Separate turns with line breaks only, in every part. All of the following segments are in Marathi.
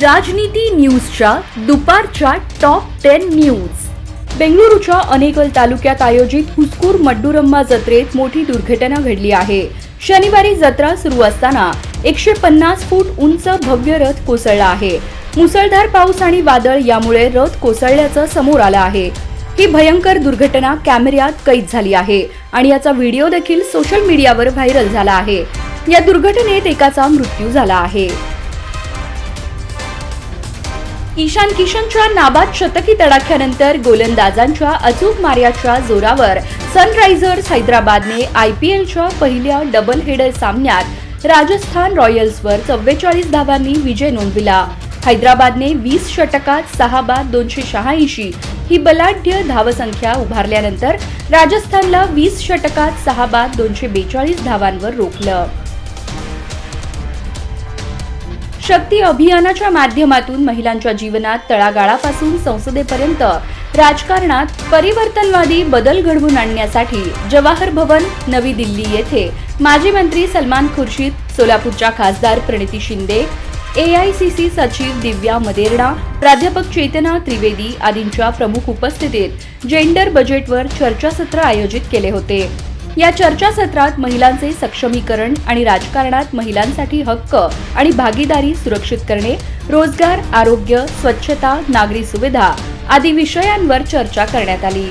राजनीती न्यूजच्या दुपारच्या टॉप टेन न्यूज. बेंगळुरूच्या अनेकल तालुक्यात आयोजित हुस्कूर मड्डुरम्मा जत्रेत मोठी दुर्घटना घडली आहे. शनिवारी जत्रा सुरू असताना एकशे पन्नास फूट उंच भव्य रथ कोसळला आहे. मुसळधार पाऊस आणि वादळ यामुळे रथ कोसळल्याचं समोर आलं आहे. ही भयंकर दुर्घटना कॅमेऱ्यात कैद झाली आहे आणि याचा व्हिडिओ देखील सोशल मीडियावर व्हायरल झाला आहे. या दुर्घटनेत एकाचा मृत्यू झाला आहे. ईशान किशनच्या नाबाद शतकी तडाख्यानंतर गोलंदाजांच्या अचूक मार्याच्या जोरावर सनरायझर्स हैदराबादने आय पी एलच्या पहिल्या डबल हेडर सामन्यात राजस्थान रॉयल्सवर चव्वेचाळीस धावांनी विजय नोंदविला. हैदराबादने वीस षटकात सहा बाद दोनशे शहाऐंशी ही बलाढ्य धावसंख्या उभारल्यानंतर राजस्थानला वीस षटकात सहा बाद दोनशे बेचाळीस धावांवर रोखलं. शक्ती अभियानाच्या माध्यमातून महिलांच्या जीवनात तळागाळापासून संसदेपर्यंत राजकारणात परिवर्तनवादी बदल घडवून आणण्यासाठी जवाहर भवन नवी दिल्ली येथे माजी मंत्री सलमान खुर्शीद सोलापूरच्या खासदार प्रणिती शिंदे एआयसीसी सचिव दिव्या मदेरणा प्राध्यापक चेतना त्रिवेदी आदींच्या प्रमुख उपस्थितीत जेंडर बजेटवर चर्चासत्र आयोजित केले होते. या चर्चासत्रात महिलांचे सक्षमीकरण आणि राजकारणात महिलांसाठी हक्क आणि भागीदारी सुरक्षित करणे रोजगार आरोग्य स्वच्छता नागरी सुविधा आदी विषयांवर चर्चा करण्यात आली.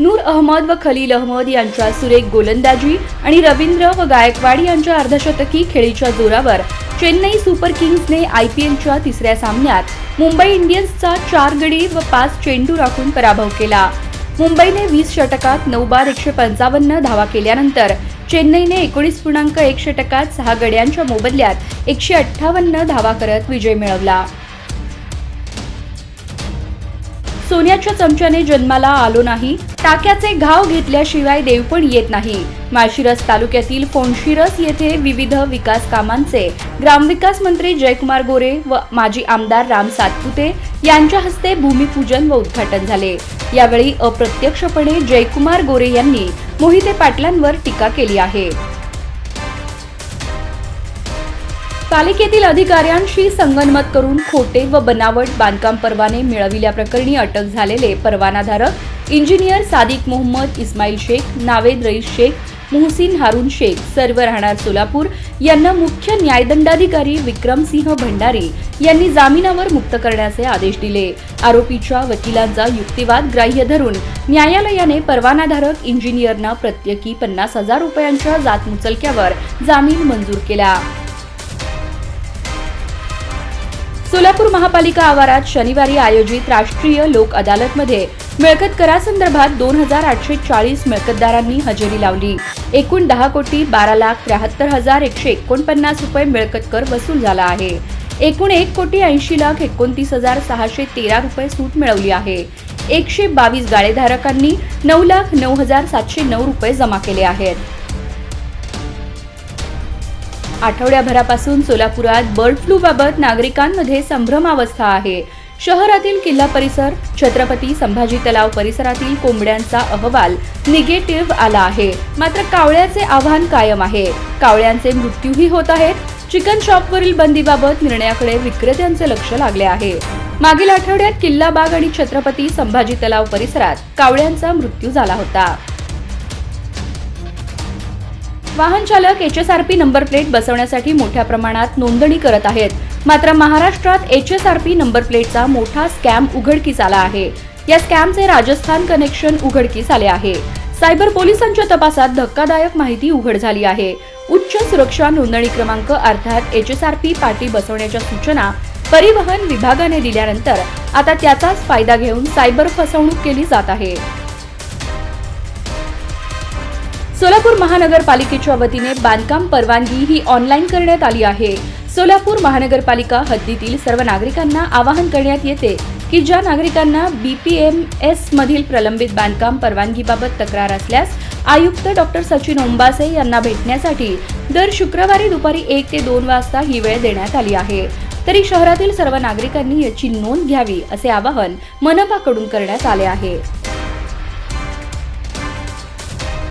नूर अहमद व खलील अहमद यांच्या सुरेख गोलंदाजी आणि रवींद्र व गायकवाड यांच्या अर्धशतकी खेळीच्या जोरावर चेन्नई सुपर किंग्जने एलच्या तिसऱ्या सामन्यात मुंबई इंडियन्सचा चार गडी व पाच चेंडू राखून पराभव केला. मुंबईने वीस षटकात नऊ बार एकशे पंचावन्न धावा केल्यानंतर चेन्नईने एकोणीस पूर्णांक एक षटकात सहा गड्यांच्या मोबदल्यात एकशे अठ्ठावन्न धावा करत विजय मिळवला. सोन्याच्या चमच्याने जन्माला आलो नाही टाक्याचे घाव घेतल्याशिवाय देव पण येत नाही. माळशिरस तालुक्यातील फोंडशिरस येथे विविध विकास कामांचे ग्रामविकास मंत्री जयकुमार गोरे व माजी आमदार राम सातपुते यांच्या हस्ते भूमिपूजन व उद्घाटन झाले. यावेळी अप्रत्यक्षपणे जयकुमार गोरे यांनी मोहिते पाटलांवर टीका केली आहे. पालिकेतील अधिकाऱ्यांशी संगनमत करून खोटे व बनावट बांधकाम परवाने मिळविल्याप्रकरणी अटक झालेले परवानाधारक इंजिनियर सादिक मोहम्मद इस्माईल शेख नावेद रईस शेख मुहसिन हारून शेख सर्व राहणार सोलापूर. यांना मुख्य न्यायदंडाधिकारी विक्रमसिंह भंडारी यांनी जामिनावर मुक्त करण्याचे आदेश दिले. आरोपीच्या वकिलांचा युक्तिवाद ग्राह्य धरून न्यायालयाने परवानाधारक इंजिनियरना प्रत्येकी पन्नास हजार रुपयांच्या जातमुचलक्यावर जामीन मंजूर केला. सोलापूर महापालिका आवारात शनिवारी आयोजित राष्ट्रीय लोक अदालतमध्ये मिळकत करासंदर्भात दोन हजार आठशे चाळीस मिळकतदारांनी हजेरी लावली. एकूण दहा कोटी बारा लाख त्र्याहत्तर हजार एकशे एकोणपन्नास रुपये मिळकत कर वसूल झाला आहे. एकूण एक कोटी ऐंशी लाख एकोणतीस हजार सहाशे तेरा रुपये सूट मिळवली आहे. एकशे बावीस गाळेधारकांनी नऊ लाख नऊ हजार सातशे नऊ रुपये जमा केले आहेत. आठवड्याभरापासून सोलापुरात बर्ड फ्लूबाबत नागरिकांमध्ये संभ्रमावस्था आहे. शहरातील किल्ला परिसर छत्रपती संभाजी तलाव परिसरातील कोंबड्यांचा अहवाल निगेटिव्ह आला आहे. मात्र कावळ्याचे आव्हान कायम आहे. कावळ्यांचे मृत्यूही होत आहेत. चिकन शॉपवरील बंदीबाबत निर्णयाकडे विक्रेत्यांचे लक्ष लागले आहे. मागील आठवड्यात किल्ला बाग आणि छत्रपती संभाजी तलाव परिसरात कावळ्यांचा मृत्यू झाला होता. वाहन चालक H S R P number plate बसवण्यासाठी मोठ्या प्रमाणात नोंदणी करत आहेत. मात्र महाराष्ट्रात H S R P number प्लेटचा मोठा स्कॅम उघडकीस आला आहे. या स्कॅमचे राजस्थान कनेक्शन उघडकीस आले आहे. सायबर पोलिसांच्या तपासात धक्कादायक माहिती उघड झाली आहे. उच्च सुरक्षा नोंदणी क्रमांक अर्थात एच एस आर पी पाटी बसवण्याच्या सूचना परिवहन विभागाने दिल्यानंतर आता त्याचाच फायदा घेऊन सायबर फसवणूक केली जात आहे. सोलापूर महानगरपालिकेच्या वतीने बांधकाम परवानगी ही ऑनलाईन करण्यात आली आहे. सोलापूर महानगरपालिका हद्दीतील सर्व नागरिकांना आवाहन करण्यात येते की ज्या नागरिकांना बीपीएमएस मधील प्रलंबित बांधकाम परवानगीबाबत तक्रार असल्यास आयुक्त डॉक्टर सचिन ओंबासे यांना भेटण्यासाठी दर शुक्रवारी दुपारी एक ते दोन वाजता ही वेळ देण्यात आली आहे. तरी शहरातील सर्व नागरिकांनी याची नोंद घ्यावी असे आवाहन मनपाकडून करण्यात आले आहे.